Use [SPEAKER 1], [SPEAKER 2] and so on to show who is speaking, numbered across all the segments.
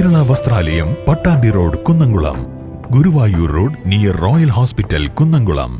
[SPEAKER 1] വസ്ത്രാലയം Pattambi road Kunnamkulam. Guruvayur road near Royal hospital Kunnamkulam.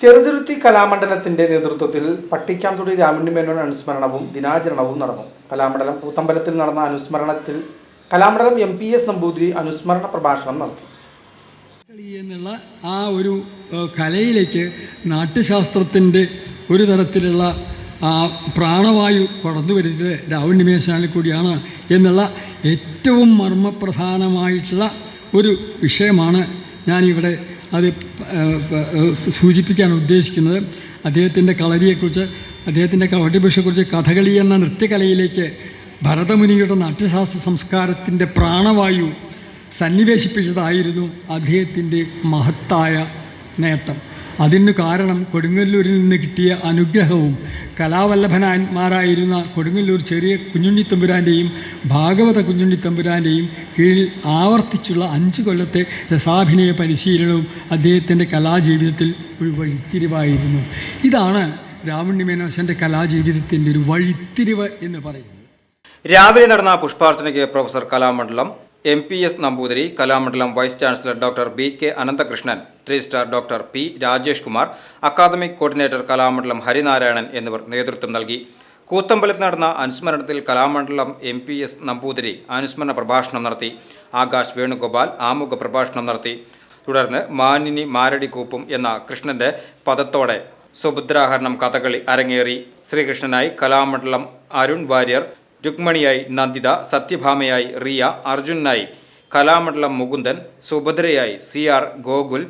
[SPEAKER 2] Cheruthuruthy കലാമണ്ഡലത്തിന്റെ നേതൃത്വത്തിൽ പട്ടിക്കാംതുടി രാമണ്യമേനോൻ അനുസ്മരണവും ദിനാചരണവും നടന്നു. കലാമണ്ഡലം കൂത്തമ്പലത്തിൽ നടന്ന അനുസ്മരണത്തിൽ Kalamandalam M P S Namboothiri അനുസ്മരണ പ്രഭാഷണം നടത്തി.
[SPEAKER 3] എന്നുള്ള ആ ഒരു കലയിലേക്ക് നാട്യശാസ്ത്രത്തിന്റെ ഒരു തരത്തിലുള്ള ആ പ്രാണവായു കടന്നു വരുന്നത് രാവണ്യമേശാനിൽ കൂടിയാണ് എന്നുള്ള ഏറ്റവും മർമ്മപ്രധാനമായിട്ടുള്ള ഒരു വിഷയമാണ് ഞാനിവിടെ അത് സൂചിപ്പിക്കാൻ ഉദ്ദേശിക്കുന്നത്. അദ്ദേഹത്തിന്റെ കളരിയെക്കുറിച്ച് അദ്ദേഹത്തിന്റെ കവടിഭാഷയെക്കുറിച്ച് കഥകളി എന്ന നൃത്യകലയിലേക്ക് ഭരതമുനിയുടെ നാട്യശാസ്ത്ര സംസ്കാരത്തിന്റെ പ്രാണവായു സന്നിവേശിപ്പിച്ചതായിരുന്നു അദ്ദേഹത്തിന്റെ മഹത്തായ നേട്ടം. അതിന് കാരണം കൊടുങ്ങല്ലൂരിൽ നിന്ന് കിട്ടിയ അനുഗ്രഹവും കലാവല്ലഭനാന്മാരായിരുന്ന കൊടുങ്ങല്ലൂർ ചെറിയ കുഞ്ഞുണ്ണിത്തമ്പുരാന്റെയും ഭാഗവത കുഞ്ഞുണ്ണിത്തമ്പുരാന്റെയും കീഴിൽ ആവർത്തിച്ചുള്ള അഞ്ച് കൊല്ലത്തെ രസാഭിനയ പരിശീലനവും അദ്ദേഹത്തിന്റെ കലാജീവിതത്തിൽ ഒരു വഴിത്തിരിവായിരുന്നു. ഇതാണ് രാവണ്യമേനോശന്റെ കലാജീവിതത്തിന്റെ ഒരു വഴിത്തിരിവ് എന്ന് പറയുന്നത്.
[SPEAKER 4] രാവിലെ നടന്ന പുഷ്പാർച്ചനയ്ക്ക് professor Kalamandalam M P S Namboothiri Kalamandalam vice chancellor doctor B K Ananthakrishnan registrar doctor P Rajesh Kumar academic coordinator Kalamandalam Harinarayanan എന്നിവർ നേതൃത്വം നൽകി. കൂത്തമ്പലത്ത് നടന്ന അനുസ്മരണത്തിൽ Kalamandalam M P S Namboothiri അനുസ്മരണ പ്രഭാഷണം നടത്തി. ആകാശ് വേണുഗോപാൽ ആമുഖ പ്രഭാഷണം നടത്തി. തുടർന്ന് മാനിനി മാരടിക്കൂപ്പും എന്ന കൃഷ്ണന്റെ പദത്തോടെ സുഭദ്രാഹരണം കഥകളി അരങ്ങേറി. ശ്രീകൃഷ്ണനായി കലാമണ്ഡലം അരുൺ വാര്യർ രുക്മണിയായി നന്ദിത സത്യഭാമയായി റിയ അർജുനായി കലാമണ്ഡലം മുകുന്ദൻ സുഭദ്രയായി സി ആർ ഗോകുൽ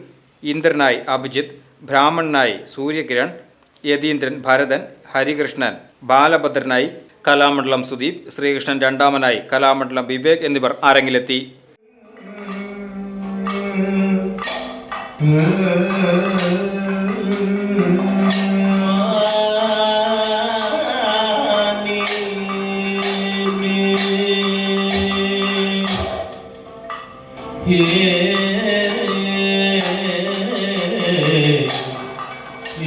[SPEAKER 4] ഇന്ദ്രനായി അഭിജിത്ത് ബ്രാഹ്മണനായി സൂര്യകിരൺ യതീന്ദ്രൻ ഭരതൻ ഹരികൃഷ്ണൻ ബാലഭദ്രനായി കലാമണ്ഡലം സുദീപ് ശ്രീകൃഷ്ണൻ രണ്ടാമനായി കലാമണ്ഡലം വിവേക് എന്നിവർ അരങ്ങിലെത്തി.